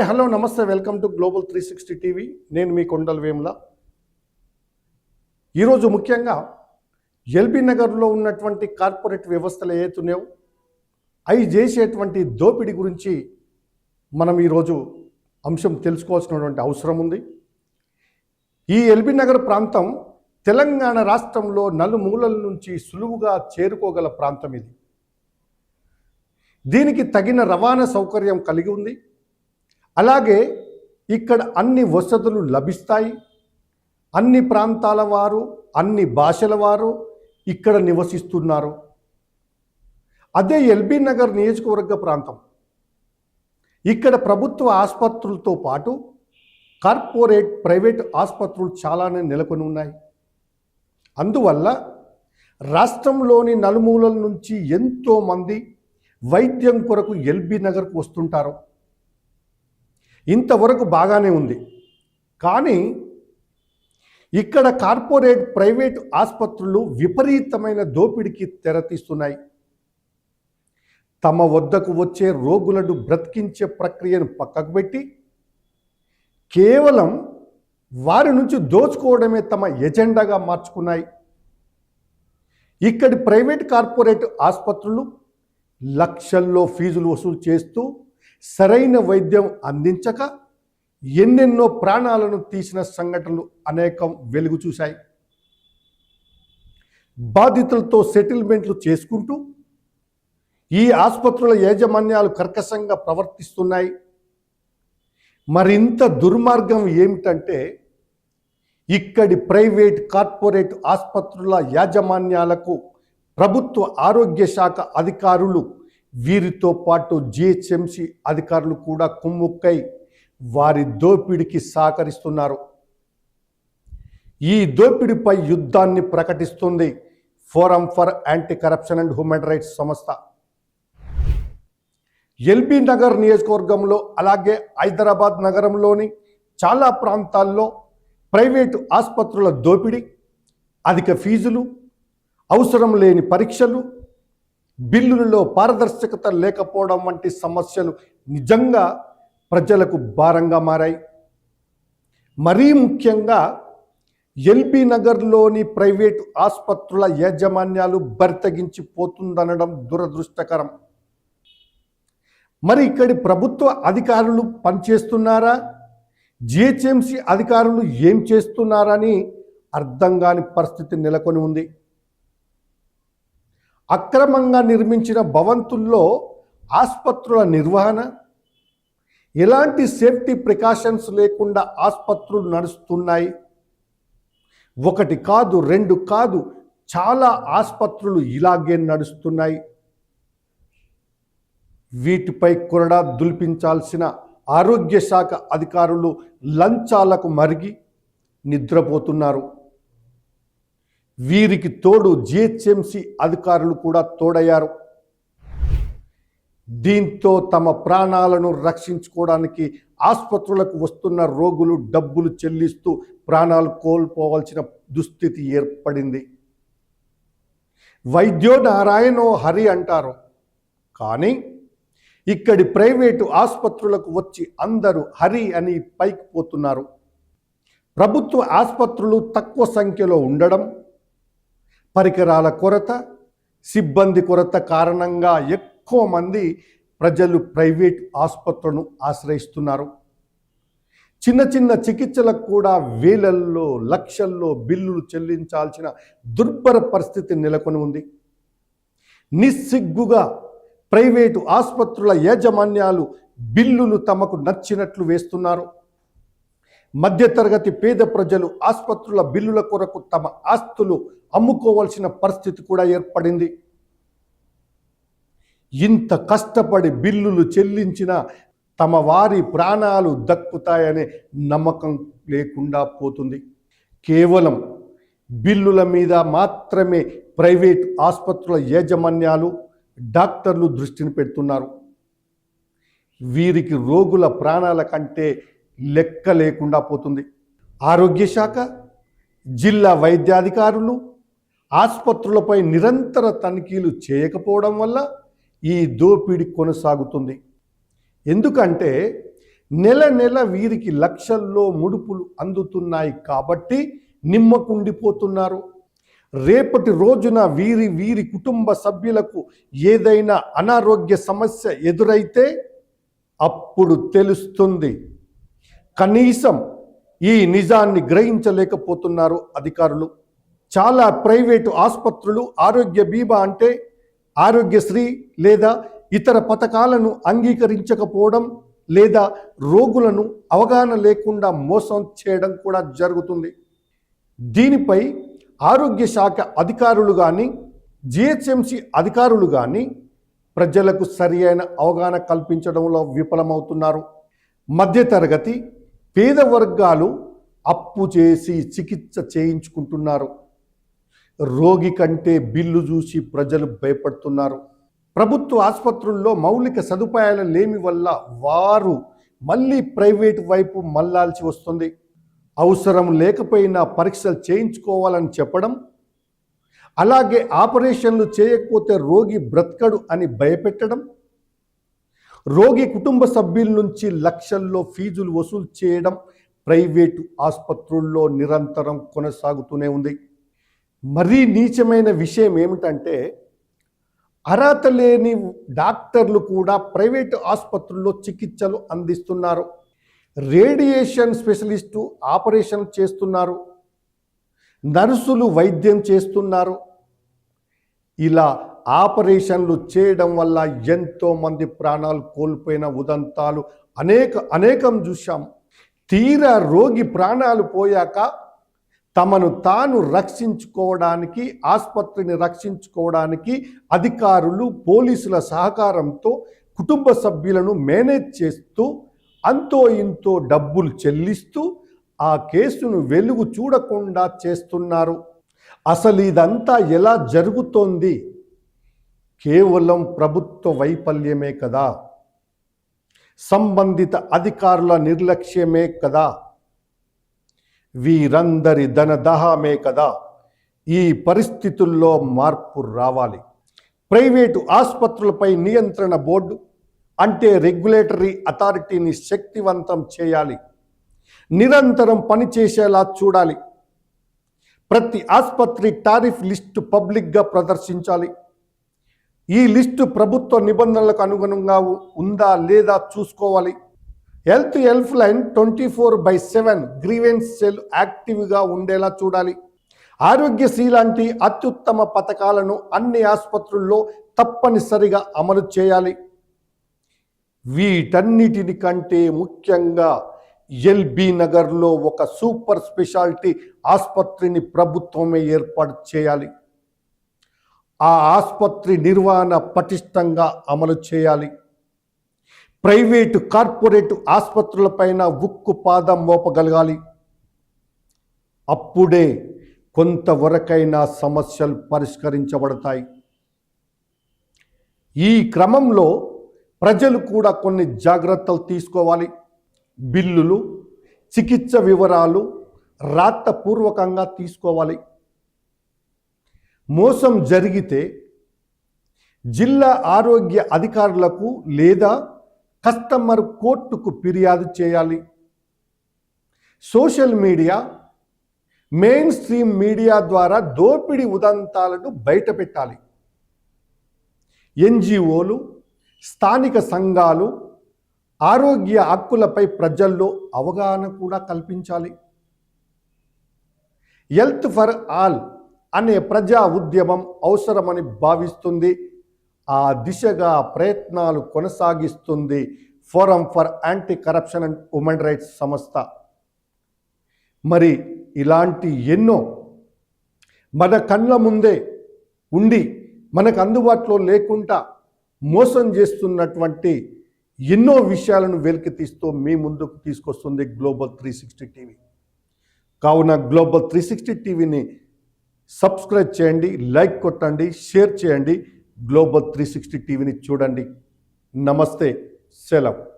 Hi hello నమస్తే welcome to global three sixty TV. నేను మీ కొండల వేముల. ఈరోజు ముఖ్యంగా ఎల్బీ నగర్లో ఉన్నటువంటి కార్పొరేట్ వ్యవస్థలు ఏతున్నాయో అవి చేసేటువంటి దోపిడీ గురించి మనం ఈరోజు అంశం తెలుసుకోవాల్సినటువంటి అవసరం ఉంది. ఈ ఎల్బీ నగర్ ప్రాంతం తెలంగాణ రాష్ట్రంలో నలుమూలల నుంచి సులువుగా చేరుకోగల ప్రాంతం ఇది. దీనికి తగిన రవాణా సౌకర్యం కలిగి ఉంది. అలాగే ఇక్కడ అన్ని వసతులు లభిస్తాయి. అన్ని ప్రాంతాల వారు అన్ని భాషల వారు ఇక్కడ నివసిస్తున్నారు. అదే ఎల్బీ నగర్ నియోజకవర్గ ప్రాంతం. ఇక్కడ ప్రభుత్వ ఆసుపత్రులతో పాటు కార్పొరేట్ ప్రైవేట్ ఆసుపత్రులు చాలానే నెలకొని ఉన్నాయి. అందువల్ల రాష్ట్రంలోని నలుమూలల నుంచి ఎంతోమంది వైద్యం కొరకు ఎల్బీ నగర్కు వస్తుంటారు. ఇంతవరకు బాగానే ఉంది. కానీ ఇక్కడ కార్పొరేట్ ప్రైవేట్ ఆసుపత్రులు విపరీతమైన దోపిడీకి తెరతీస్తున్నాయి తమ వద్దకు వచ్చే రోగులను బ్రతికించే ప్రక్రియను పక్కకు పెట్టి కేవలం వారి నుంచి దోచుకోవడమే తమ ఎజెండాగా మార్చుకున్నాయి. ఇక్కడి ప్రైవేట్ కార్పొరేట్ ఆసుపత్రులు లక్షల్లో ఫీజులు వసూలు చేస్తూ సరైన వైద్యం అందించక ఎన్నెన్నో ప్రాణాలను తీసిన సంఘటనలు అనేకం వెలుగు చూశాయి. బాధితులతో సెటిల్మెంట్లు చేసుకుంటూ ఈ ఆసుపత్రుల యాజమాన్యాలు కర్కశంగా ప్రవర్తిస్తున్నాయి. మరింత దుర్మార్గం ఏమిటంటే ఇక్కడి ప్రైవేట్ కార్పొరేట్ ఆసుపత్రుల యాజమాన్యాలకు ప్రభుత్వ ఆరోగ్య శాఖ అధికారులు వీరితో పాటు జిహెచ్ఎంసి అధికారులు కూడా కుమ్ముక్కై వారి దోపిడికి సహకరిస్తున్నారు. ఈ దోపిడిపై యుద్ధాన్ని ప్రకటిస్తుంది forum for anti corruption and human rights సంస్థ. ఎల్బీ నగర్ నియోజకవర్గంలో అలాగే హైదరాబాద్ నగరంలోని చాలా ప్రాంతాల్లో ప్రైవేటు ఆసుపత్రుల దోపిడీ అధిక ఫీజులు అవసరం లేని పరీక్షలు బిల్లులలో పారదర్శకత లేకపోవడం వంటి సమస్యలు నిజంగా ప్రజలకు భారంగా మారాయి. మరీ ముఖ్యంగా ఎల్బీ నగర్లోని ప్రైవేటు ఆసుపత్రుల యాజమాన్యాలు బరితగించిపోతుందనడం దురదృష్టకరం. మరి ఇక్కడి ప్రభుత్వ అధికారులు పనిచేస్తున్నారా? జిహెచ్ఎంసి అధికారులు ఏం చేస్తున్నారని అర్థం కాని పరిస్థితి నెలకొని ఉంది. అక్రమంగా నిర్మించిన భవంతుల్లో ఆసుపత్రుల నిర్వహణ ఎలాంటి సేఫ్టీ ప్రికాషన్స్ లేకుండా ఆసుపత్రులు నడుస్తున్నాయి? ఒకటి కాదు రెండు కాదు చాలా ఆసుపత్రులు ఇలాగే నడుస్తున్నాయి. వీటిపై కొరడా దుల్పించాల్సిన ఆరోగ్య శాఖ అధికారులు లంచాలకు మరిగి నిద్రపోతున్నారు. వీరికి తోడు జిహెచ్ఎంసి అధికారులు కూడా తోడయ్యారు. దీంతో తమ ప్రాణాలను రక్షించుకోవడానికి ఆసుపత్రులకు వస్తున్న రోగులు డబ్బులు చెల్లిస్తూ ప్రాణాలు కోల్పోవలసిన దుస్థితి ఏర్పడింది. వైద్యో నారాయణో హరి అంటారు. కానీ ఇక్కడి ప్రైవేటు ఆసుపత్రులకు వచ్చి అందరూ హరి అని పైకి పోతున్నారు. ప్రభుత్వ ఆసుపత్రులు తక్కువ సంఖ్యలో ఉండడం పరికరాల కొరత సిబ్బంది కొరత కారణంగా ఎక్కువ మంది ప్రజలు ప్రైవేట్ ఆసుపత్రులను ఆశ్రయిస్తున్నారు. చిన్న చిన్న చికిత్సలకు కూడా వేలల్లో లక్షల్లో బిల్లులు చెల్లించాల్సిన దుర్భర పరిస్థితి నెలకొని ఉంది. నిస్సిగ్గుగా ప్రైవేటు ఆసుపత్రుల యాజమాన్యాలు బిల్లులు తమకు నచ్చినట్లు వేస్తున్నారు. మధ్యతరగతి పేద ప్రజలు ఆసుపత్రుల బిల్లుల కొరకు తమ ఆస్తులు అమ్ముకోవాల్సిన పరిస్థితి కూడా ఏర్పడింది. ఇంత కష్టపడి బిల్లులు చెల్లించిన తమ వారి ప్రాణాలు దక్కుతాయనే నమ్మకం లేకుండా పోతుంది. కేవలం బిల్లుల మీద మాత్రమే ప్రైవేట్ ఆసుపత్రుల యాజమాన్యాలు డాక్టర్లు దృష్టిని పెడుతున్నారు. వీరికి రోగుల ప్రాణాల కంటే లెక్క లేకుండా పోతుంది. ఆరోగ్య శాఖ జిల్లా వైద్యాధికారులు ఆసుపత్రులపై నిరంతర తనిఖీలు చేయకపోవడం వల్ల ఈ దోపిడీ కొనసాగుతుంది. ఎందుకంటే నెల నెల వీరికి లక్షల్లో ముడుపులు అందుతున్నాయి కాబట్టి నిమ్మకుండిపోతున్నారు. రేపటి రోజున వీరి వీరి కుటుంబ సభ్యులకు ఏదైనా అనారోగ్య సమస్య ఎదురైతే అప్పుడు తెలుస్తుంది. కనీసం ఈ నిజాన్ని గ్రహించలేకపోతున్నారు అధికారులు. చాలా ప్రైవేటు ఆసుపత్రులు ఆరోగ్య బీమా అంటే ఆరోగ్యశ్రీ లేదా ఇతర పథకాలను అంగీకరించకపోవడం లేదా రోగులను అవగాహన లేకుండా మోసం చేయడం కూడా జరుగుతుంది. దీనిపై ఆరోగ్య శాఖ అధికారులు కానీ జిహెచ్ఎంసి అధికారులు కానీ ప్రజలకు సరి అయిన అవగాహన కల్పించడంలో విఫలమవుతున్నారు. మధ్యతరగతి పేద వర్గాలు అప్పు చేసి చికిత్స చేయించుకుంటున్నారు. రోగి కంటే బిల్లు చూసి ప్రజలు భయపడుతున్నారు. ప్రభుత్వ ఆసుపత్రుల్లో మౌలిక సదుపాయాల లేమి వల్ల వారు మళ్ళీ ప్రైవేట్ వైపు మళ్ళాల్సి వస్తుంది. అవసరం లేకపోయినా పరీక్షలు చేయించుకోవాలని చెప్పడం అలాగే ఆపరేషన్లు చేయకపోతే రోగి బ్రతకడు అని భయపెట్టడం రోగి కుటుంబ సభ్యుల నుంచి లక్షల్లో ఫీజులు వసూలు చేయడం ప్రైవేటు ఆసుపత్రుల్లో నిరంతరం కొనసాగుతూనే ఉంది. మరీ నీచమైన విషయం ఏమిటంటే అర్హత లేని డాక్టర్లు కూడా ప్రైవేటు ఆసుపత్రుల్లో చికిత్సలు అందిస్తున్నారు. రేడియేషన్ స్పెషలిస్టు ఆపరేషన్ చేస్తున్నారు. నర్సులు వైద్యం చేస్తున్నారు. ఇలా ఆపరేషన్లు చేయడం వల్ల ఎంతోమంది ప్రాణాలు కోల్పోయిన ఉదంతాలు అనేక అనేకం చూశాం. తీరా రోగి ప్రాణాలు పోయాక తమను తాను రక్షించుకోవడానికి ఆసుపత్రిని రక్షించుకోవడానికి అధికారులు పోలీసుల సహకారంతో కుటుంబ సభ్యులను మేనేజ్ చేస్తూ అంతో ఇంతో డబ్బులు చెల్లిస్తూ ఆ కేసును వెలుగు చూడకుండా చేస్తున్నారు. అసలు ఇదంతా ఎలా జరుగుతోంది? కేవలం ప్రభుత్వ వైఫల్యమే కదా? సంబంధిత అధికారుల నిర్లక్ష్యమే కదా? వీరందరి ధనదహమే కదా? ఈ పరిస్థితుల్లో మార్పు రావాలి. ప్రైవేటు ఆసుపత్రులపై నియంత్రణ బోర్డు అంటే రెగ్యులేటరీ అథారిటీని శక్తివంతం చేయాలి. నిరంతరం పనిచేసేలా చూడాలి. ప్రతి ఆసుపత్రి టారిఫ్ లిస్టు పబ్లిక్గా ప్రదర్శించాలి. ఈ లిస్టు ప్రభుత్వ నిబంధనలకు అనుగుణంగా ఉందా లేదా చూసుకోవాలి. Health help line twenty four by seven grievance cell యాక్టివ్గా ఉండేలా చూడాలి. ఆరోగ్యశ్రీ లాంటి అత్యుత్తమ పథకాలను అన్ని ఆసుపత్రుల్లో తప్పనిసరిగా అమలు చేయాలి. వీటన్నిటిని కంటే ముఖ్యంగా ఎల్బీ నగర్లో ఒక సూపర్ స్పెషాలిటీ ఆసుపత్రిని ప్రభుత్వమే ఏర్పాటు చేయాలి. ఆ ఆసుపత్రి నిర్వహణ పటిష్టంగా అమలు చేయాలి. ప్రైవేటు కార్పొరేట్ ఆసుపత్రులపైన ఉక్కు పాదం మోపగలగాలి. అప్పుడే కొంతవరకైనా సమస్యలు పరిష్కరించబడతాయి. ఈ క్రమంలో ప్రజలు కూడా కొన్ని జాగ్రత్తలు తీసుకోవాలి. బిల్లులు చికిత్స వివరాలు రాతపూర్వకంగా తీసుకోవాలి. మోసం జరిగితే జిల్లా ఆరోగ్య అధికారులకు లేదా కస్టమర్ కోర్టుకు ఫిర్యాదు చేయాలి. Social media mainstream media ద్వారా దోపిడీ ఉదంతాలను బయటపెట్టాలి. ఎన్జిఓలు స్థానిక సంఘాలు ఆరోగ్య హక్కులపై ప్రజల్లో అవగాహన కూడా కల్పించాలి. హెల్త్ ఫర్ ఆల్ అనే ప్రజా ఉద్యమం అవసరమని భావిస్తుంది. ఆ దిశగా ప్రయత్నాలు కొనసాగిస్తుంది forum for anti corruption and women rights సంస్థ. మరి ఇలాంటి ఎన్నో మన కళ్ళ ముందే ఉండి మనకు అందుబాటులో లేకుండా మోసం చేస్తున్నటువంటి ఎన్నో విషయాలను వెలికి తీస్తూ మీ ముందుకు తీసుకొస్తుంది గ్లోబల్ త్రీ సిక్స్టీ టీవీ కావున గ్లోబల్ త్రీ సిక్స్టీ టీవీని సబ్స్క్రైబ్ చేయండి లైక్ కొట్టండి షేర్ చేయండి. గ్లోబల్ త్రీ సిక్స్టీ టీవీని చూడండి. నమస్తే సెలవు.